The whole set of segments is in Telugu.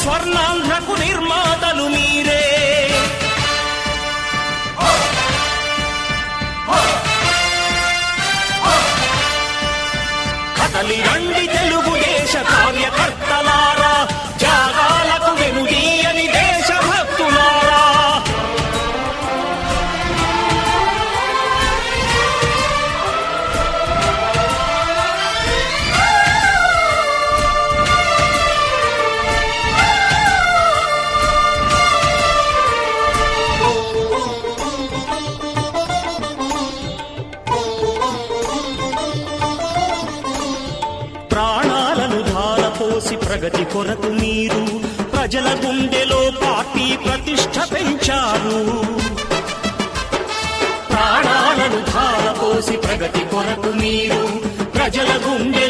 చంద్రబాబు స్వర్ణాంధ్రకు నిర్మాతలు మీరే. ధారపోసి ప్రగతి కొరకు మీరు ప్రజల గుండెలో పార్టీ ప్రతిష్ట పెంచారు. ప్రాణాలను ధారపోసి ప్రగతి కొరకు మీరు ప్రజల గుండెలో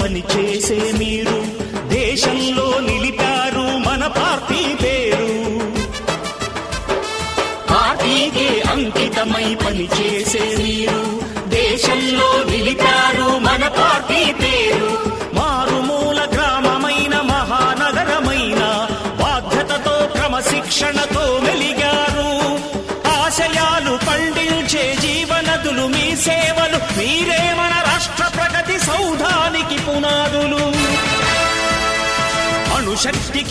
పని చేసే మీరు.